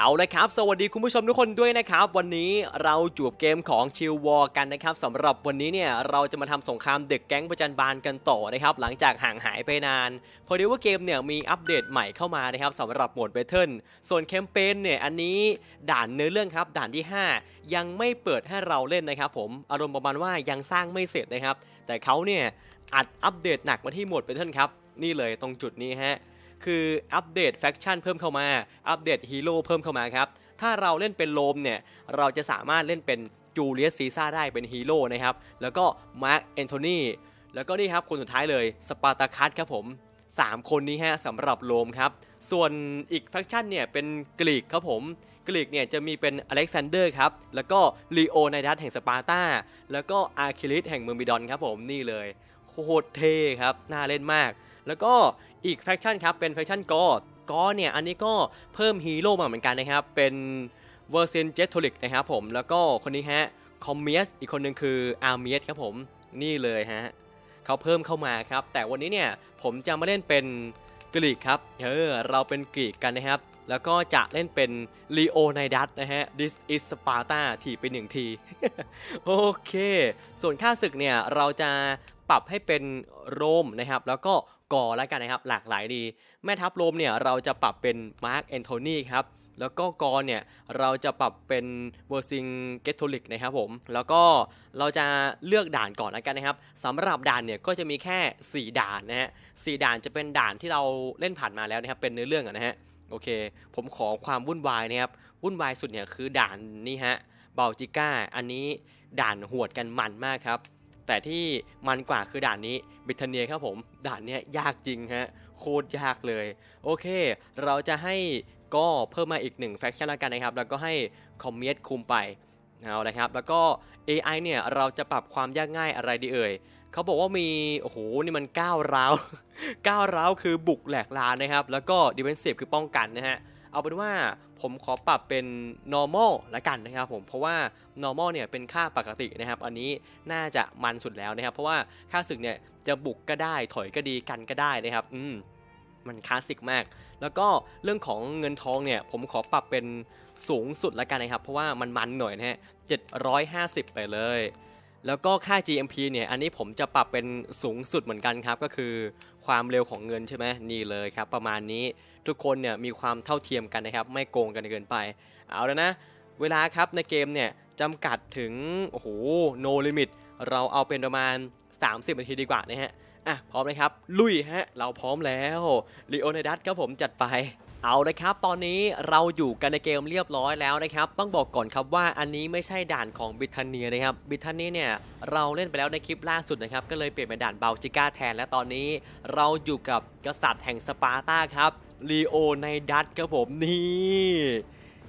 เอาละครับ สวัสดีคุณผู้ชมทุกคนด้วยนะครับ วันนี้เราจูบเกมของชิลวอร์กันนะครับสำหรับวันนี้เนี่ยเราจะมาทำสงครามเด็กแก๊งประจันบานกันต่อนะครับ หลังจากห่างหายไปนาน พอดีว่าเกมเนี่ยมีอัปเดตใหม่เข้ามานะครับสำหรับโหมดเบทเทิลส่วนแคมเปญเนี่ยอันนี้ด่านเนื้อเรื่องครับ ด่านที่ 5 ยังไม่เปิดให้เราเล่นนะครับ ผมอารมณ์ประมาณว่ายังสร้างไม่เสร็จนะครับ แต่เขาเนี่ยอัดอัปเดตหนักมาที่โหมดเบทเทิลครับนี่เลยตรงจุดนี้ฮะ คืออัปเดตแฟคชั่นเพิ่มเข้ามา อัปเดตฮีโร่เพิ่มเข้ามาครับ ถ้าเราเล่นเป็นโลมเนี่ย เราจะสามารถเล่นเป็นจูเลียสซีซ่าได้เป็นฮีโร่นะครับ แล้วก็มาร์คแอนโทนีแล้วก็นี่ครับคนสุดท้ายเลยสปาร์ตาคัสครับผม 3 คนนี้ฮะสำหรับโลมครับ ส่วนอีกแฟคชั่นเนี่ยเป็นกรีกครับผมกรีกเนี่ยจะมีเป็นอเล็กซานเดอร์ครับ แล้วก็ลีโอไนดัสแห่งสปาร์ตาแล้วก็อาร์คิลิสแห่งเมืองบิดอนครับผมนี่เลย โคตรเท่ครับ น่าเล่นมาก แล้วก็ อีกแฟคชั่นครับเป็นแฟคชั่นกอกอเนี่ยอันนี้ก็เพิ่มฮีโร่มาเหมือนกันนะครับ เป็นเวอร์เซนเจตโทลิกนะครับผมแล้วก็คนนี้ฮะคอมเมียสอีกคนหนึ่งคืออาร์เมียสครับผมนี่เลยฮะเขาเพิ่มเข้ามาครับ แต่วันนี้เนี่ยผมจะมาเล่นเป็นกรีกครับเออเราเป็นกรีกกันนะครับ แล้วก็จะเล่นเป็นลีโอไนดัสนะฮะ this is Sparta ถีไปหนึ่งที โอเค ส่วนค่าศึกเนี่ยเราจะปรับให้เป็นโรมนะครับ แล้วก็ กอแล้วกันนะครับ หลากหลายดี แม่ทัพโรมเนี่ยเราจะปรับเป็นมาร์คแอนโทนีครับแล้วก็กอเนี่ยเราจะปรับเป็นเวอร์ซิงเกตโทลิกนะครับผม แล้วก็เราจะเลือกด่านก่อนแล้วกันนะครับสำหรับด่านเนี่ยก็จะมีแค่ 4 ด่านนะฮะสด่านจะเป็นด่านที่เราเล่นผ่านมาแล้วนะครับเป็นเนื้อเรื่องนะฮะโอเค ผมขอความวุ่นวายนะครับวุ่นวายสุดเนี่ยคือด่านนี้ฮะเบลจิก้าอันนี้ด่านหวดกันมันมากครับ แต่ที่มันกว่าคือด่านนี้บิทเนียครับผม ด่านเนี้ยยากจริงฮะ โคตรยากเลย โอเค เราจะให้ก็เพิ่มมาอีกหนึ่งแฟคชั่นแล้วกันนะครับ แล้วก็ให้คอมเมดคุมไปเอาละครับ แล้วก็ AI เนี่ยเราจะปรับความยากง่ายอะไรดีเอ่ยเขาบอกว่ามี โอ้โห นี่มันก้าวร้าวก้าวร้าวคือบุกแหลกลานนะครับ แล้วก็ defensive คือป้องกันนะฮะ เอาเป็นว่าผมขอปรับเป็น normal ละกันนะครับผม เพราะว่า normal เนี่ยเป็นค่าปกตินะครับ อันนี้น่าจะมันสุดแล้วนะครับ เพราะว่าค่าศึกเนี่ยจะบุกก็ได้ถอยก็ดีกันก็ได้นะครับ อืมมันคลาสสิกมาก แล้วก็เรื่องของเงินทองเนี่ยผมขอปรับเป็นสูงสุดละกันนะครับ เพราะว่ามันมันหน่อยนะฮะ750 ไปเลย แล้วก็ค่า GMP เนี่ย อันนี้ผมจะปรับเป็นสูงสุดเหมือนกันครับ ก็คือความเร็วของเงินใช่ไหมนี่เลยครับ ประมาณนี้ทุกคนเนี่ยมีความเท่าเทียมกันนะครับ ไม่โกงกันเกินไป เอาแล้วนะ เวลาครับในเกมเนี่ยจำกัดถึง โอ้โห no limit เราเอาเป็นประมาณ 30 นาทีดีกว่านะฮะ อะ พร้อมไหมครับ ลุยฮะ เราพร้อมแล้วลีโอเนดัสครับผมจัดไป เอาเลยครับ ตอนนี้เราอยู่กันในเกมเรียบร้อยแล้วนะครับ ต้องบอกก่อนครับว่าอันนี้ไม่ใช่ด่านของบิทเนียนะครับ บิทเนียเนี่ยเราเล่นไปแล้วในคลิปล่าสุดนะครับ ก็เลยเปลี่ยนเป็นด่านเบลจิก้าแทน และตอนนี้เราอยู่กับกษัตริย์แห่งสปาร์ตาครับลีโอไนดัสครับผมนี่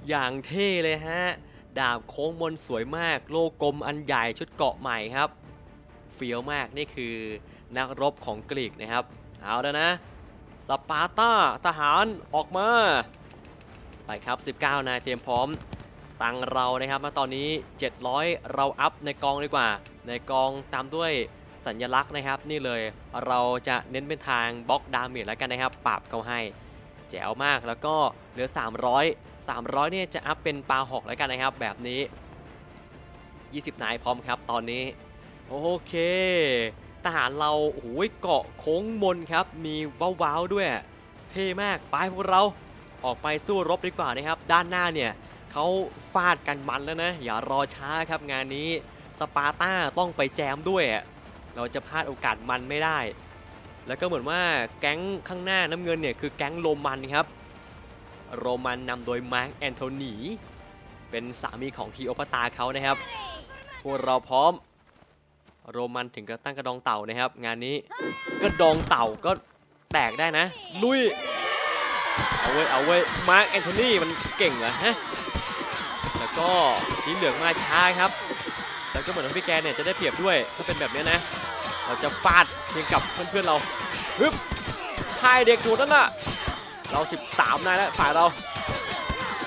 อย่างเท่เลยฮะ ดาบโค้งมนสวยมาก โลกลมอันใหญ่ชุดเกราะใหม่ครับ เฟี้ยวมากนี่คือนักรบของกรีกนะครับ เอาแล้วนะ สปาร์ตาทหารออกมาไปครับ 19 นายเตรียมพร้อมตังเรานะครับมาตอนนี้ 700 เราอัพในกองดีกว่า ในกองตามด้วยสัญลักษณ์นะครับ นี่เลยเราจะเน้นเป็นทางบล็อกดาเมจแล้วกันนะครับปราบเขาให้ แจ๋วมากแล้วก็เหลือ 300 300 เนี่ยจะอัพเป็นปลาหอกแล้วกันนะครับ แบบนี้ 20 นายพร้อมครับตอนนี้ โอเค ทหารเราโอ้ยเกาะโค้งมนครับ มีว้าวๆด้วย เท่มากไปพวกเราออกไปสู้รบดีกว่านะครับ ด้านหน้าเนี่ยเขาฟาดกันมันแล้วนะ อย่ารอช้าครับงานนี้สปาร์ต้าต้องไปแจมด้วย เราจะพลาดโอกาสมันไม่ได้ แล้วก็เหมือนว่าแก๊งข้างหน้าน้ำเงินเนี่ยคือแก๊งโรมันครับ โรมันนำโดยมาร์คแอนโทนีเป็นสามีของคีโอปตาเขานะครับ พวกเราพร้อม โรมันถึงกับตั้งกระดองเต่านะครับ งานนี้กระดองเต่าก็แตกได้นะ ลุย เอาเว้เอาเว้มาร์คแอนโทนีมันเก่งเหรอฮะแล้วก็สีเหลืองมาช้าครับ แล้วก็เหมือนว่าพี่แกเนี่ยจะได้เปรียบด้วยถ้าเป็นแบบนี้นะ เราจะฟาดเพียงกับเพื่อนๆเราฮึบค่ายเด็กอยู่นั่นน่ะเรา 13นายแล้วฝ่ายเรา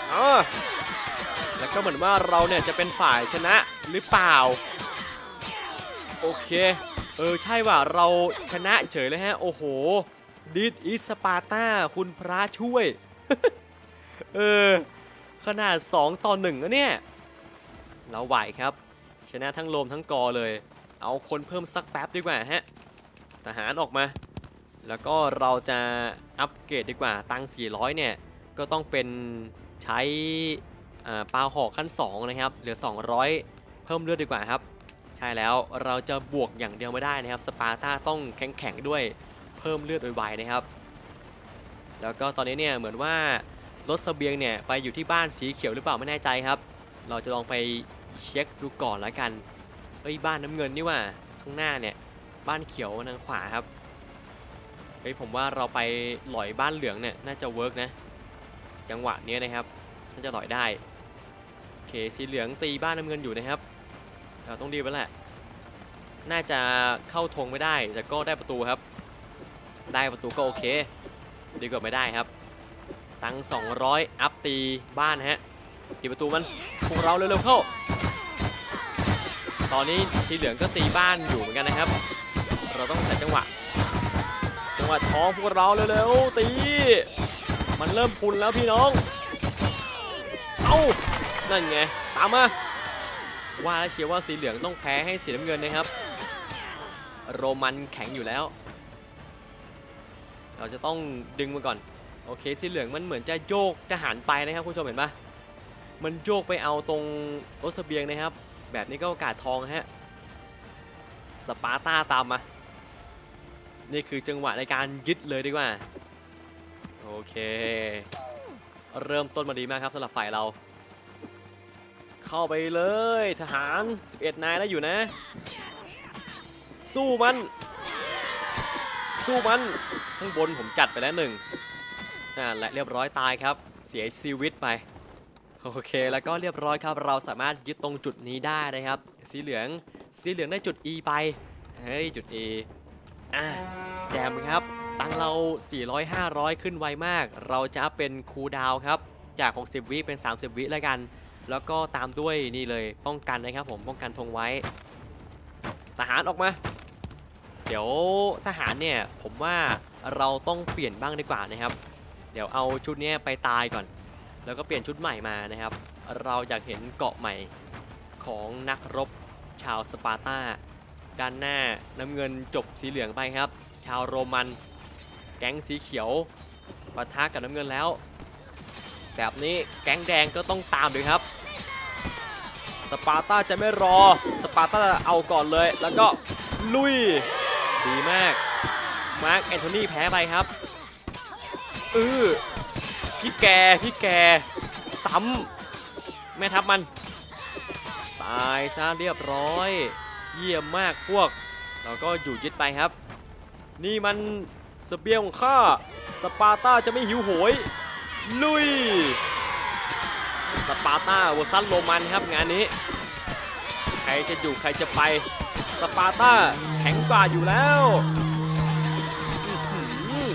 เออแล้วก็เหมือนว่าเราเนี่ยจะเป็นฝ่ายชนะหรือเปล่า โอเค เออใช่ว่าเราชนะเฉยเลยฮะ โอ้โหดิดอิสปาร์ตาคุณพระช่วย เออ ขนาด 2 ต่อ1นะเนี่ย เราไหวครับ ชนะทั้งโลมทั้งกอเลย เอาคนเพิ่มสักแป๊บดีกว่าฮะ ทหารออกมา แล้วก็เราจะอัปเกรดดีกว่า ตังค์400 เนี่ย ก็ต้องเป็นใช้ปลาหอกขั้น 2 นะครับ เหลือ 200 เพิ่มเลือดดีกว่าครับ ช่แล้วเราจะบวกอย่างเดียวไม่ได้นะครับสปาร์ตาต้องแข็งแข็งๆด้วยเพิ่มเลือดไวๆนะครับ แล้วก็ตอนนี้เนี่ยเหมือนว่ารถเสบียงเนี่ยไปอยู่ที่บ้านสีเขียวหรือเปล่าไม่แน่ใจครับ เราจะลองไปเช็คดูก่อนแล้วกันเอ้ยบ้านน้ำเงินนี่ว่าข้างหน้าเนี่ยบ้านเขียวทางขวาครับเฮ้ยผมว่าเราไปหลอยบ้านเหลืองเนี่ยน่าจะเวิร์กนะจังหวะนี้นะครับน่าจะหลอยได้โอเคสีเหลืองตีบ้านน้ำเงินอยู่นะครับ เราต้องดีไว้แหละ น่าจะเข้าธงไม่ได้ แต่ก็ได้ประตูครับ ได้ประตูก็โอเค ดีกว่าไม่ได้ครับ ตัง200 อัพตีบ้านฮะตีประตูมันพวกเราเร็วๆเข้า ตอนนี้สีเหลืองก็ตีบ้านอยู่เหมือนกันนะครับ เราต้องใช้จังหวะ จังหวะท้องพวกเราเร็วๆตี มันเริ่มพุนแล้วพี่น้อง เอ้านั่นไง ตามมา ว่าแล้วเชียร์ว่าสีเหลืองต้องแพ้ให้สีน้ำเงินนะครับ โรมันแข็งอยู่แล้ว เราจะต้องดึงมาก่อน โอเคสีเหลืองมันเหมือนจะโยกทหารไปนะครับคุณผู้ชมเห็นปะมันโยกไปเอาตรงรถเสบียงนะครับ แบบนี้ก็โอกาสทองฮะสปาร์ตาตามมา นี่คือจังหวะในการยึดเลยดีกว่า โอเค เริ่มต้นมาดีมากครับสำหรับฝ่ายเรา เข้าไปเลยทหาร 11 นายแล้วอยู่นะ สู้มัน สู้มัน ข้างบนผมจัดไปแล้วหนึ่งนั่นและเรียบร้อยตายครับ เสียชีวิตไป โอเคแล้วก็เรียบร้อยครับเราสามารถยึดตรงจุดนี้ได้นะครับ สีเหลืองสีเหลืองได้จุด E ไปเฮ้ยจุด E อะแจมครับ ตังเรา 400 500 ขึ้นไวมาก เราจะเป็นคูดาวครับ จาก 60 วิเป็น 30 วิแล้วกัน แล้วก็ตามด้วยนี่เลยป้องกันนะครับผมป้องกันธงไว้ ทหารออกมา เดี๋ยวทหารเนี่ยผมว่าเราต้องเปลี่ยนบ้างดีกว่านะครับ เดี๋ยวเอาชุดนี้ไปตายก่อน แล้วก็เปลี่ยนชุดใหม่มานะครับ เราอยากเห็นเกาะใหม่ของนักรบชาวสปาร์ตาด้านหน้าน้ำเงินจบสีเหลืองไปครับ ชาวโรมัน แก๊งสีเขียวปะทะกับน้ำเงินแล้ว แบบนี้แก๊งแดงก็ต้องตามด้วยครับ สปาร์ตาจะไม่รอ สปาร์ตาเอาก่อนเลย แล้วก็ลุย ดีมาก มาร์คแอนโทนีแพ้ไปครับอือพี่แก พี่แกซ้ำแม่ทัพมัน ตายซะเรียบร้อย เยี่ยมมากพวก เราก็อยู่ยึดไปครับ นี่มันสเสบียงของข้า สปาร์ตาจะไม่หิวโหย ลุย สปาร์ตาเวอร์ซันโรมันครับงานนี้ ใครจะอยู่ใครจะไป สปาร์ตาแข็งกว่าอยู่แล้วอื้อหือ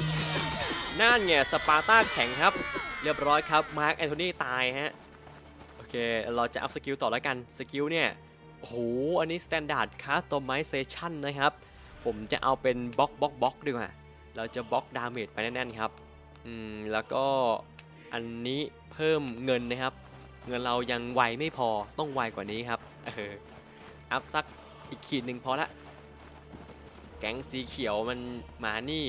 นั่นไงสปาร์ตาแข็งครับ เรียบร้อยครับมาร์คแอนโทนีตายฮะ โอเค เราจะอัพสกิลต่อแล้วกัน สกิลเนี่ยโอ้โห อันนี้ Standard Customization นะครับ ผมจะเอาเป็นบล็อกบล็อกบล็อกดีกว่า เราจะบล็อกดาเมจไปแน่นๆครับ อืม แล้วก็ อันนี้เพิ่มเงินนะครับ เงินเรายังไวไม่พอต้องไวกว่านี้ครับเอออัพสักอีกขีดหนึ่งพอละ แก๊งสีเขียวมันมานี่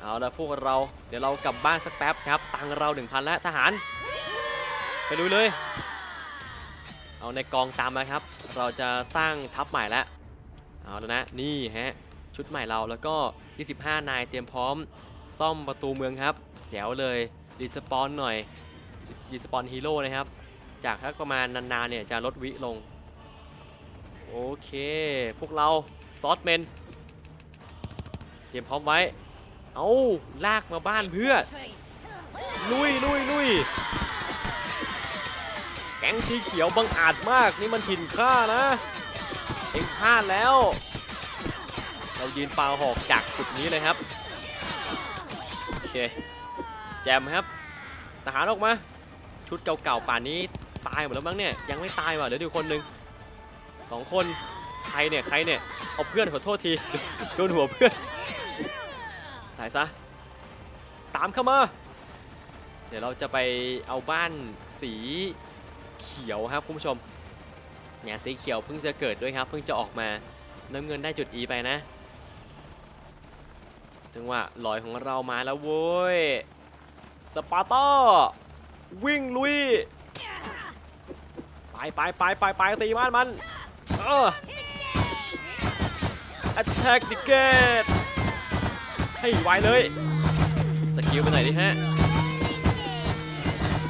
เอาละพวกเราเดี๋ยวเรากลับบ้านสักแป๊บครับ ตังเรา1,000แล้วทหาร ไปดูเลย เอาในกองตามมาครับ เราจะสร้างทัพใหม่แล้วเอาแล้วนะนี่ฮะชุดใหม่เราแล้วก็25นายเตรียมพร้อมซ่อมประตูเมืองครับ แจ๋วเลยรีสปอนหน่อยรีสปอนฮีโร่นะครับ จากถ้าประมาณนานๆเนี่ยจะลดวิลง โอเค พวกเราซอสเมนเตรียมพร้อมไว้ เอาลากมาบ้านเพื่อลุยลุยลุยแก๊งสีเขียวบังอาจมากนี่มันถิ่นข้านะเองพลาดแล้ว เรายืนปาหอกจากจุดนี้เลยครับ โอเค แจมครับทหารออกมา ชุดเก่าๆป่านนี้ตายหมดแล้วมั้งเนี่ยยังไม่ตายว่ะเหลืออยู่คนหนึ่งสองคนใครเนี่ยใครเนี่ยเอาเพื่อนขอโทษทีโดนหัวเพื่อนตายซะตามเข้ามา เดี๋ยวเราจะไปเอาบ้านสีเขียวครับคุณผู้ชมเนี่ยสีเขียวเพิ่งจะเกิดด้วยครับ เพิ่งจะออกมาน้ำเงินได้จุด E ไปนะจังหวะลอยของเรามาแล้วเว้ย สปาร์ตาวิ่งลุย ไปไปไปไปไปตีมันมันเออ attack the gate ให้ไวเลย สกิลไปหน่อยดิฮะ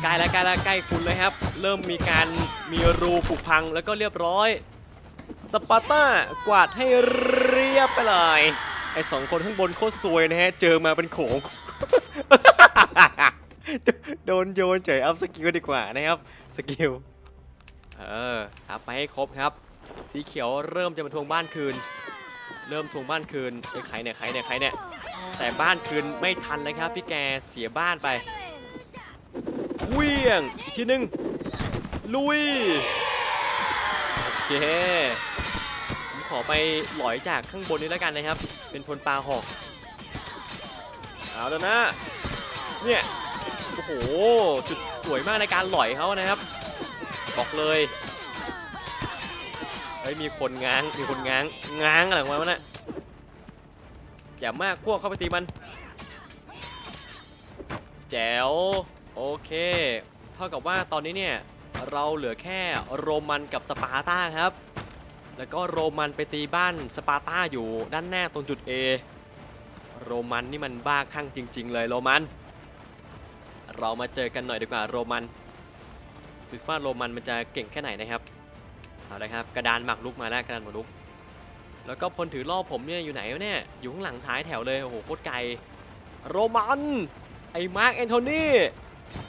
ใกล้แล้วใกล้แล้วใกล้คุณเลยครับ เริ่มมีการมีรูผุพังแล้วก็เรียบร้อย สปาร์ตากวาดให้เรียบไปเลย ไอสองคนข้างบนโคตรซวยนะฮะ เจอมาเป็นโขง โดนโยนเฉยอัพสกิลดีกว่านะครับสกิลเอออัพไปให้ครบครับ สีเขียวเริ่มจะมาทวงบ้านคืน เริ่มทวงบ้านคืนไอ้ยใครเนี่ยใครเนี่ยใครเนี่ยแต่บ้านคืนไม่ทันเลยครับ พี่แกเสียบ้านไปเวียงทีหนึ่งลุยโอเคผมขอไปหลอยจากข้างบนนี้แล้วกันนะครับ เป็นพลปลาหอก เอาแล้วนะ เนี่ย โอ้โห จุดสวยมากในการหล่อยเขานะครับ บอกเลยเฮ้ยมีคนง้าง มีคนง้าง ง้างอะไรของมันวะเนะอย่ามากพวกเข้าไปตีมัน แจ๋ว โอเค เท่ากับว่าตอนนี้เนี่ย เราเหลือแค่โรมันกับสปาร์ตาครับ แล้วก็โรมันไปตีบ้านสปาร์ตาอยู่ด้านหน้าตรงจุด A โรมันนี่มันบ้าคลั่งจริง ๆ เลยโรมัน เรามาเจอกันหน่อยดีกว่าโรมันดูสิว่าโรมันมันจะเก่งแค่ไหนนะครับเอาเลยครับกระดานหมากรุกมาแล้วกระดานหมากรุก แล้วก็พลถือล่อผมเนี่ยอยู่ไหนวะเนี่ยอยู่ข้างหลังท้ายแถวเลยโอ้โหโคตรไกลโรมันไอ้มาร์กแอนโทนี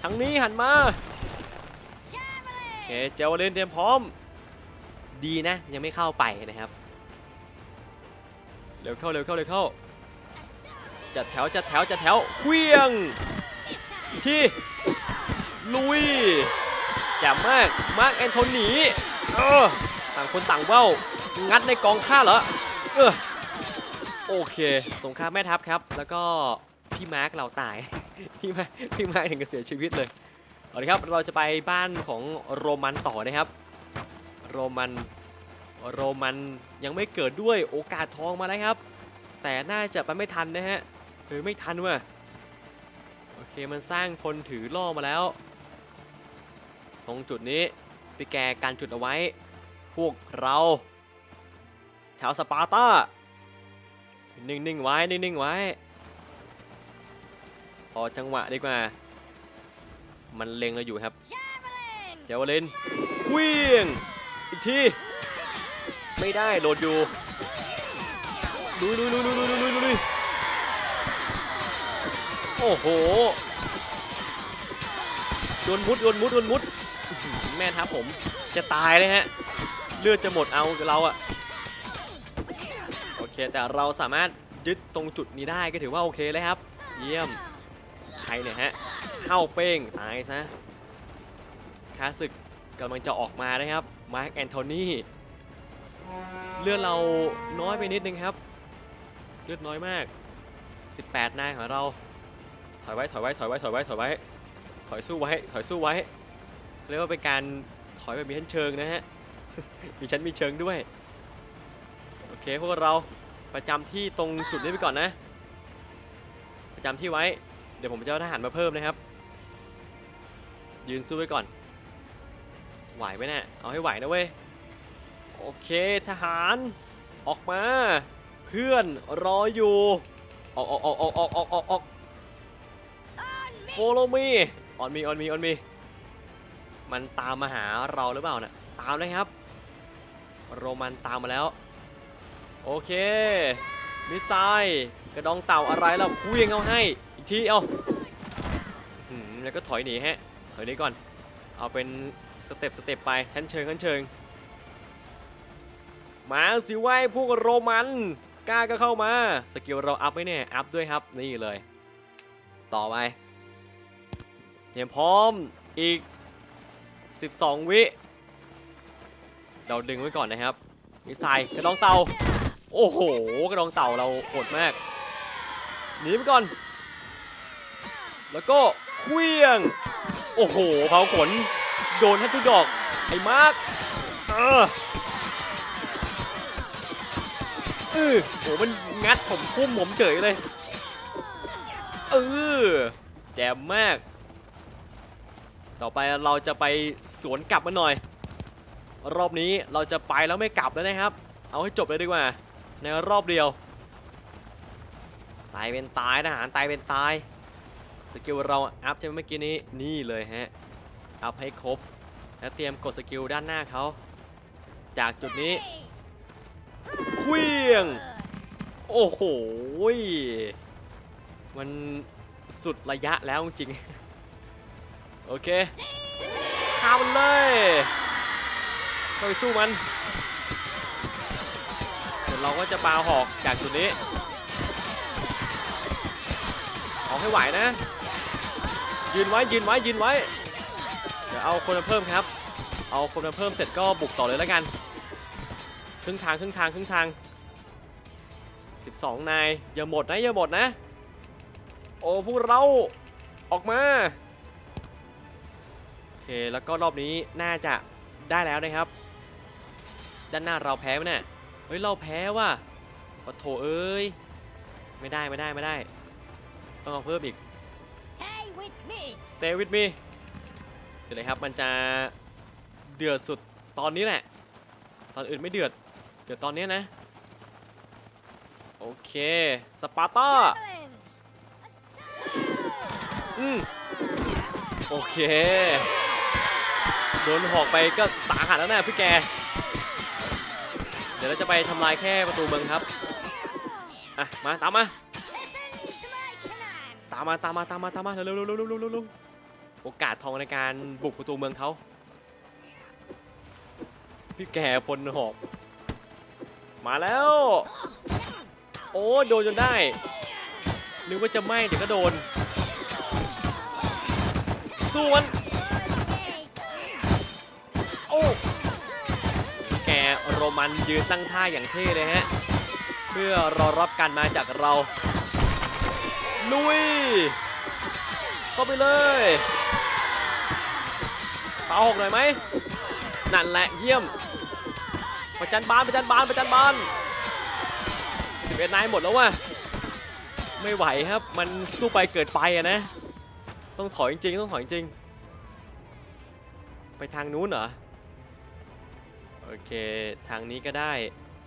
ทางนี้หันมาโอเคเจวเลนเตรียมพร้อม ดีนะยังไม่เข้าไปนะครับเร็วเข้าเร็วเข้าเร็วเข้า จัดแถวจัดแถวจัดแถวเคลี้ยงอีกทีลุยแจ่มมากมาร์กแอนโทนีเออต่างคนต่างเบ้า งัดในกองข้าเหรอเออโอเค สงครามแม่ทัพครับ แล้วก็พี่มาร์กเราตาย พี่มาร์คพี่มาร์กถึงกับเสียชีวิตเลยเอาละครับเราจะไปบ้านของโรมันต่อนะครับ โรมันโรมันยังไม่เกิดด้วยโอกาสทองมาแล้วครับ แต่น่าจะไปไม่ทันนะฮะ เออไม่ทันว่ะโอเคมันสร้างคนถือล่อมาแล้ว ตรงจุดนี้พี่แกการจุดเอาไว้ พวกเราแถวสปาร์ตานิ่งๆไว้นิ่งๆไว้พอจังหวะดีกว่า มันเล็งเราอยู่ครับเจวลินเควียงอีกที ไม่ได้โหลดอยู่ลุยลุยลุยลุยลุยลุยลุย โอ้โหโดนมุดโดนมุดโดนมุดแม่ทับผมจะตายเลยฮะ เลือดจะหมดเอาเราอะโอเค แต่เราสามารถยึดตรงจุดนี้ได้ก็ถือว่าโอเคเลยครับ เยี่ยม ใครเนี่ยฮะเข้าเป้งตายซะคาศึกกำลังจะออกมานะครับ มาร์คแอนโทนีเลือดเราน้อยไปนิดนึงครับ เลือดน้อยมาก 18 นายของเรา ถอยไว้ ถอยไว้ ถอยไว้ ถอยไว้ ถอยไว้ ถอยสู้ไว้ ถอยสู้ไว้ เรียกว่าเป็นการถอยแบบมีชั้นเชิงนะฮะ มีชั้นมีเชิงด้วย โอเคพวกเราประจำที่ตรงจุดนี้ไปก่อนนะ ประจำที่ไว้ เดี๋ยวผมจะเอาทหารมาเพิ่มนะครับ ยืนสู้ไว้ก่อน ไหวไหมเนะี่ย เอาให้ไหวนะเว้ย โอเคทหารออกมา เพื่อนรออยู่ ออกออกออกออกออกออกออก follow me on me on me on me มันตามมาหาเราหรือเปล่านะ่ะตามเลยครับ โรมันตามมาแล้ว โอเค มิสไซกระดองเต่าอะไรแล้วคุยงเอาให้ อีกทีเอาหืมแล้วก็ถอยหนีฮะ ถอยหนี้ก่อน เอาเป็นสเต็ปสเต็ปไป ชั้นเชิงชั้นเชิง มาสิไว้พวกโรมันกล้าก็เข้ามา สกิลเราอัพไหมเนี่ยอัพด้วยครับ นี่เลย ต่อไป ตรียมพร้อมอีก 12 วิ เราดึงไว้ก่อนนะครับมิสไซล์กระดองเต่า โอ้โห กระดองเต่าเราโหดมาก หนีไปก่อน แล้วก็เคลี้ยง โอ้โหเผาขน โดนทันทุกดอก ไอ้มาร์คเออเออโหมันงัดผมคุ้มผมเฉยเลย เออแจ่มมาก ต่อไปเราจะไปสวนกลับมาหน่อย รอบนี้เราจะไปแล้วไม่กลับแล้วนะครับ เอาให้จบเลยดีกว่า ในรอบเดียว ตายเป็นตายทหารตายเป็นตายสกิลเราอัพใช่ไหมเมื่อกี้นี้นี่เลยฮะอัพให้ครบ แล้วเตรียมกดสกิลด้านหน้าเขาจากจุดนี้เคลี้ยง โอ้โห มันสุดระยะแล้วจริง โอเคข้ามันเลย เข้าไปสู้มันเดี๋ยวเราก็จะปาหอกจากจุดนี้ ออกให้ไหวนะ ยืนไว้ยืนไว้ยืนไว้ เดี๋ยวเอาคนมาเพิ่มครับ เอาคนมาเพิ่มเสร็จก็บุกต่อเลยแล้วกัน ครึ่งทางครึ่งทางครึ่งทาง 12 นายอย่าหมดนะอย่าหมดนะ โอ้พวกเราออกมา เคแล้วก็รอบนี้น่าจะได้แล้วนะครับ ด้านหน้าเราแพ้ไหมเนี่ยเฮ้ยเราแพ้ว่ะปะโถเอ้ยไม่ได้ไม่ได้ไม่ได้ ต้องเอาเพิ่มอีก Stay with me. Stay with me เดี๋ยวนะครับมันจะเดือดสุดตอนนี้แหละ ตอนอื่นไม่เดือด เดือดตอนนี้นะ โอเค สปาร์ตา Javelins. อืมโอเค โดนหอกไปก็สาหัสแล้วแนะพี่แก เดี๋ยวเราจะไปทำลายแค่ประตูเมืองครับ อะ มา ตามมา ตามมา ตามมา ตามมา ตามมาเร็วเร็วเร็วเร็วเร็วเร็วเร็วโอกาสทองในการบุกประตูเมืองเขา พี่แกพลหอก มาแล้ว โอ้โดนจนได้ นึกว่าจะไม่แต่ก็โดน สู้มัน มันยืนตั้งท่าอย่างเท่เลยฮะ เพื่อรอรับการมาจากเรา ลุย เข้าไปเลยเปาหกหน่อยไหม นั่นแหละเยี่ยม ประจันบานประจันบานประจันบานสิบเอ็ดนายหมดแล้วว่ะ ไม่ไหวครับ มันสู้ไปเกิดไปอะนะ ต้องถอยจริงๆต้องถอยจริง ไปทางนู้นเหรอ โอเค ทางนี้ก็ได้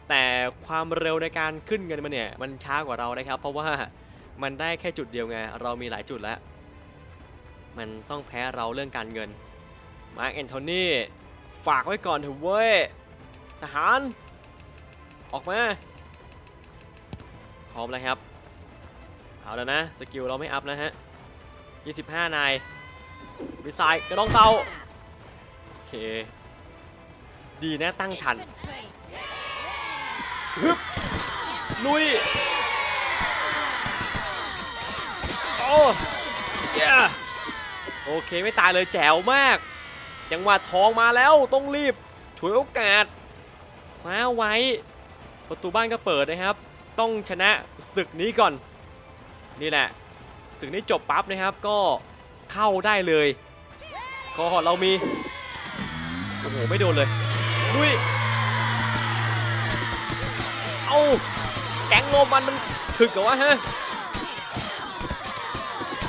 แต่ความเร็วในการขึ้นเงินมันเนี่ยมันช้ากว่าเรานะครับ เพราะว่ามันได้แค่จุดเดียวไง เรามีหลายจุดแล้ว มันต้องแพ้เราเรื่องการเงิน มาร์คแอนโทนีฝากไว้ก่อนเถอะเว้ย ทหาร ออกมา พร้อมแล้วครับ เอาแล้วนะ สกิลเราไม่อัพนะฮะ 25 นายวิสัยกระดองเตาโอเค ดีนะตั้งทัน Infantry. ฮึบลุย โอ้เย้โอเคไม่ตายเลยแจ๋วมาก จังหวะทองมาแล้วต้องรีบฉวยโอกาสคว้าไว้ ประตูบ้านก็เปิดนะครับ ต้องชนะศึกนี้ก่อน นี่แหละ ศึกนี้จบปั๊บนะครับก็เข้าได้เลยคอหอดเรามี โอ้โห ไม่โดนเลย ลุยเอาแก๊งโรมันมันถึกเหรอวะฮะ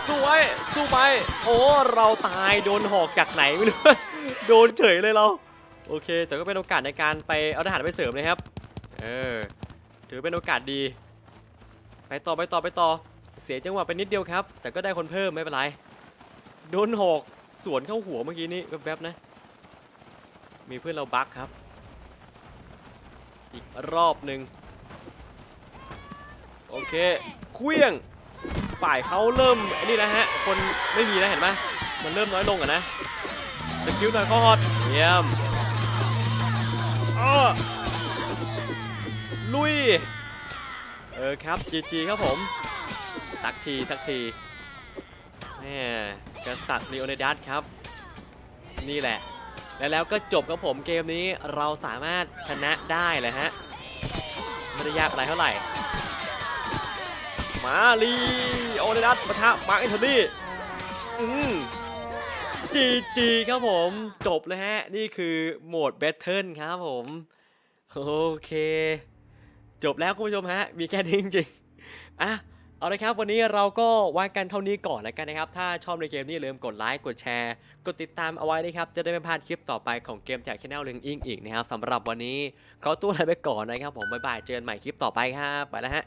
สู้ไว้สู้ไปโอ้เราตายโดนหอกจากไหนไม่รู้โดนเฉยเลยเราโอเค แต่ก็เป็นโอกาสในการไปเอาทหารไปเสริมนะครับเออถือเป็นโอกาสดีไปต่อไปต่อไปต่อเสียจังหวะไปนิดเดียวครับ แต่ก็ได้คนเพิ่มไม่เป็นไรโดนหอกสวนเข้าหัวเมื่อกี้นี้แวบๆนะ มีเพื่อนเราบักครับ อีกรอบหนึ่งโอเคเคลี้ยงฝ่ายเขาเริ่มอ้นี่แล้วฮะ คนไม่มีแล้วเห็นไหมมันเริ่มน้อยลงอะนะสกิลหน่อยข้อฮอตเยี่ยมอ้อลุย เออครับ GG ครับผม สักที สักทีแม่กษัตริย์ลีโอเนดัสครับ นี่แหละ และแล้วก็จบกับผมเกมนี้เราสามารถชนะได้เลยฮะไม่ได้ยากอะไรเท่าไหร่ มาลีโอเนดัสปะทะมาร์คแอนโทนีอืมจีจีครับผมจบเลยฮะ นี่คือโหมดแบทเทิลครับผม โอเค จบแล้วคุณผู้ชมฮะ มีแค่นี้จริงๆอะ เอาละครับ วันนี้เราก็วางกันเท่านี้ก่อนแล้วกันนะครับ ถ้าชอบในเกมนี้อย่าลืมกดไลค์ กดแชร์ กดติดตามเอาไว้นะครับ จะได้ไม่พลาดคลิปต่อไปของเกมจากช anel ลิงอิงอีกนะครับสำหรับวันนี้ขอตัวลาไปก่อนนะครับ ผมบ๊ายบายเจอกันใหม่คลิปต่อไปครับไปแล้วฮะ